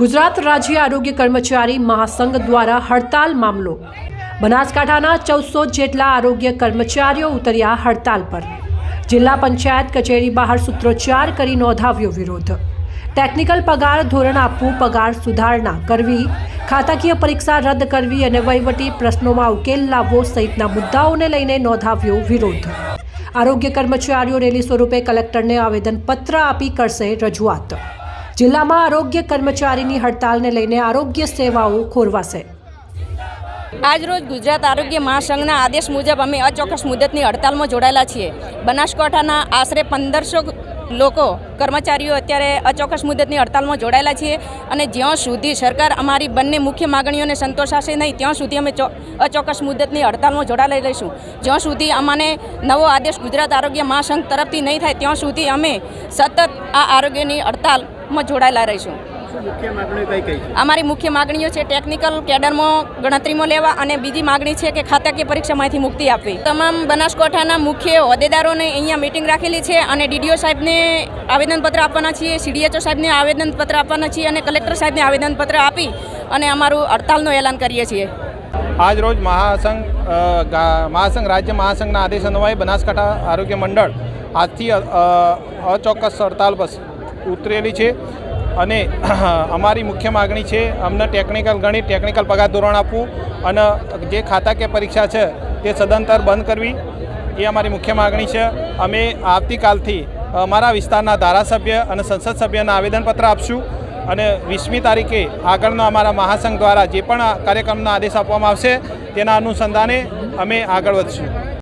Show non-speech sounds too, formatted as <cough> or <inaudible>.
ગુજરાત રાજ્ય આરોગ્ય કર્મચારી મહાસંઘ દ્વારા હડતાલ મામલો. બનાસકાંઠાના ચૌદસો જેટલા આરોગ્ય કર્મચારીઓ ઉતર્યા હડતાલ પર. જિલ્લા પંચાયત કચેરી બહાર સૂત્રોચ્ચાર કરી નોંધાવ્યો વિરોધ. ટેકનિકલ પગાર ધોરણ આપવું, પગાર સુધારણા કરવી, ખાતાકીય પરીક્ષા રદ કરવી અને વહીવટી પ્રશ્નોમાં ઉકેલ લાવવો સહિતના મુદ્દાઓને લઈને નોંધાવ્યો વિરોધ. આરોગ્ય કર્મચારીઓ રેલી સ્વરૂપે કલેક્ટરને આવેદનપત્ર આપી કરશે રજૂઆત. જિલ્લામાં આરોગ્ય કર્મચારીની હડતાલને લઈને આરોગ્ય સેવાઓ ખોરવાશે. આજરોજ ગુજરાત આરોગ્ય મહાસંઘના આદેશ મુજબ અમે અચોક્કસ મુદતની હડતાલમાં જોડાયેલા છીએ. બનાસકાંઠાના આશરે પંદરસો લોકો કર્મચારીઓ અત્યારે અચોક્કસ મુદતની હડતાલમાં જોડાયેલા છીએ અને જ્યાં સુધી સરકાર અમારી બંને મુખ્ય માગણીઓને સંતોષાશે નહીં, ત્યાં સુધી અમે અચોક્કસ મુદતની હડતાલમાં જોડાયેલા રહીશું. જ્યાં સુધી અમને નવો આદેશ ગુજરાત આરોગ્ય મહાસંઘ તરફથી નહીં થાય, ત્યાં સુધી અમે સતત આ આરોગ્યની હડતાલમાં જોડાયેલા રહીશું. શું મુખ્ય માગણી કઈ કઈ છે? અમારી મુખ્ય માગણીઓ છે ટેકનિકલ કેડરમાં ગણતરીમાં લેવા અને બીજી માગણી છે કે ખાતાકીય પરીક્ષામાંથી મુક્તિ આપવી. તમામ બનાસકાંઠાના મુખ્ય હોદ્દેદારોને અહીંયા મિટિંગ રાખેલી છે અને ડીડીઓ સાહેબને આવેદનપત્ર આપવાના છીએ સીડીએચઓ સાહેબને આવેદનપત્ર આપવાના છીએ અને કલેક્ટર સાહેબને આવેદનપત્ર આપી અને અમારું હડતાલનું એલાન કરીએ છીએ. આજ રોજ મહાસંઘ મહાસંઘ રાજ્ય મહાસંઘના આદેશ અન્વયે બનાસકાંઠા આરોગ્ય મંડળ આજથી અચોક્કસ હડતાલ પર ઉતરેલી છે અને <clears throat> અમારી મુખ્ય માગણી છે અમને ટેકનિકલ ગણિત ટેકનિકલ પગાર ધોરણ આપવું અને જે ખાતાકીય પરીક્ષા છે તે સદંતર બંધ કરવી, એ અમારી મુખ્ય માગણી છે. અમે આવતીકાલથી અમારા વિસ્તારના ધારાસભ્ય અને સંસદ સભ્યના આવેદનપત્ર આપશું અને વીસમી તારીખે આગળનો અમારા મહાસંઘ દ્વારા જે પણ કાર્યક્રમના આદેશ આપવામાં આવશે તેના અનુસંધાને અમે આગળ વધશું.